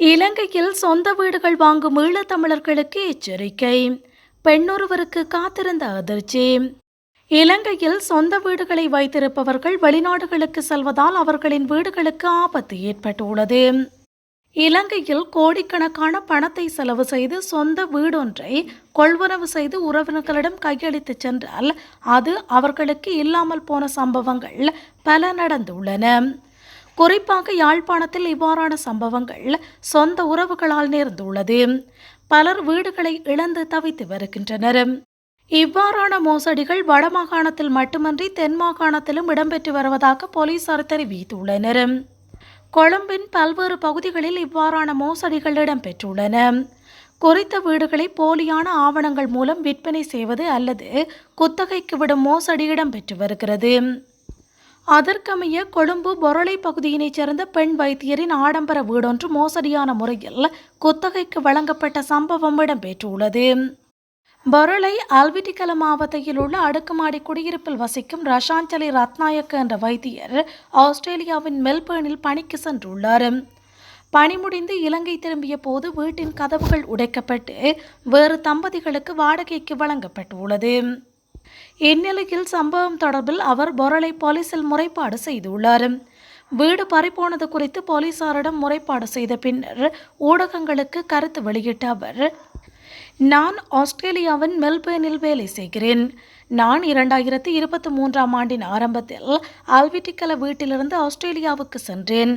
இலங்கையில் சொந்த வீடுகள் வாங்கும் ஈழத்தமிழர்களுக்கு எச்சரிக்கை. பெண்ணொருவருக்கு காத்திருந்த அதிர்ச்சி. இலங்கையில் சொந்த வீடுகளை வைத்திருப்பவர்கள் வெளிநாடுகளுக்கு செல்வதால் அவர்களின் வீடுகளுக்கு ஆபத்து ஏற்பட்டுள்ளது. இலங்கையில் கோடிக்கணக்கான பணத்தை செலவு செய்து சொந்த வீடொன்றை கொள்வனவு செய்து உறவினர்களிடம் கையளித்து சென்றால் அது அவர்களுக்கு இல்லாமல் போன சம்பவங்கள் பல நடந்துள்ளன. குறிப்பாக யாழ்ப்பாணத்தில் இவ்வாறான சம்பவங்கள் சொந்த உறவுகளால் நேர்ந்துள்ளது. பலர் வீடுகளை இழந்து தவித்து வருகின்றனர். இவ்வாறான மோசடிகள் வடமாகாணத்தில் மட்டுமன்றி தென் மாகாணத்திலும் இடம்பெற்று வருவதாக போலீசார் தெரிவித்துள்ளனர். கொழும்பின் பல்வேறு பகுதிகளில் இவ்வாறான மோசடிகள் இடம்பெற்றுள்ளன. குறித்த வீடுகளை போலியான ஆவணங்கள் மூலம் விற்பனை செய்வது அல்லது குத்தகைக்கு விடும் மோசடி இடம்பெற்று வருகிறது. அதற்கமைய கொழும்பு பொருளை பகுதியினைச் சேர்ந்த பெண் வைத்தியரின் ஆடம்பர வீடொன்று மோசடியான முறையில் குத்தகைக்கு வழங்கப்பட்ட சம்பவம் இடம்பெற்றுள்ளது. பொருளை அல்விட்டிகல மாவட்டத்தில் உள்ள அடுக்குமாடி குடியிருப்பில் வசிக்கும் ரஷாஞ்சலி ரத்நாயக்க என்ற வைத்தியர் ஆஸ்திரேலியாவின் மெல்பேர்னில் பணிக்கு சென்றுள்ளார். பணி முடிந்து இலங்கை திரும்பிய போது வீட்டின் கதவுகள் உடைக்கப்பட்டு வேறு தம்பதிகளுக்கு வாடகைக்கு வழங்கப்பட்டுள்ளது. இந்நிலையில் சம்பவம் தொடர்பில் அவர் பொரளை போலீசில் முறைப்பாடு செய்துள்ளார். வீடு பறிப்போனது குறித்து போலீசாரிடம் முறைப்பாடு செய்த பின்னர் ஊடகங்களுக்கு கருத்து வெளியிட்ட அவர் நான் ஆஸ்திரேலியாவின் மெல்பேர்னில் வேலை செய்கிறேன். நான் இரண்டாயிரத்தி இருபத்தி மூன்றாம் ஆண்டின் ஆரம்பத்தில் அல்விட்டிக்கல வீட்டிலிருந்து ஆஸ்திரேலியாவுக்கு சென்றேன்.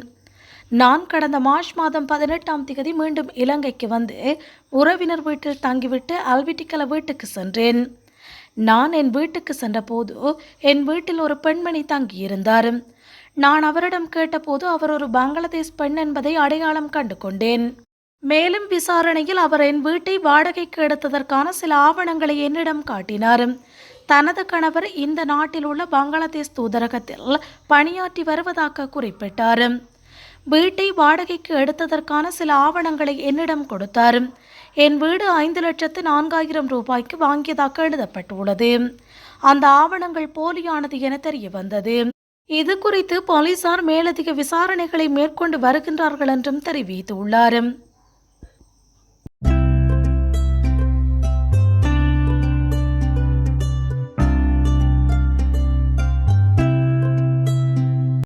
நான் கடந்த மார்ச் மாதம் பதினெட்டாம் தேதி மீண்டும் இலங்கைக்கு வந்து உறவினர் வீட்டில் தங்கிவிட்டு அல்விட்டிக்கல வீட்டுக்கு சென்றேன். நான் என் வீட்டுக்கு சென்றபோது என் வீட்டில் ஒரு பெண்மணி தங்கியிருந்தார் நான் அவரிடம் கேட்டபோது அவர் ஒரு பங்களாதேஷ் பெண் என்பதை அடையாளம் கண்டு கொண்டேன். மேலும் விசாரணையில் அவர் என் வீட்டை வாடகைக்கு எடுத்ததற்கான சில ஆவணங்களை என்னிடம் காட்டினார். தனது கணவர் இந்த நாட்டில் உள்ள பங்களாதேஷ் தூதரகத்தில் பணியாற்றி வருவதாக குறிப்பிட்டார். வீட்டை வாடகைக்கு எடுத்ததற்கான சில ஆவணங்களை என்னிடம் கொடுத்தார். என் வீடு ஐந்து லட்சத்து நான்காயிரம் ரூபாய்க்கு வாங்கியதாக எழுதப்பட்டுள்ளது. அந்த ஆவணங்கள் போலியானது என தெரிய வந்தது இது குறித்து போலீசார் மேலதிக விசாரணைகளை மேற்கொண்டு வருகின்றார்கள் என்றும் தெரிவித்துள்ளார்.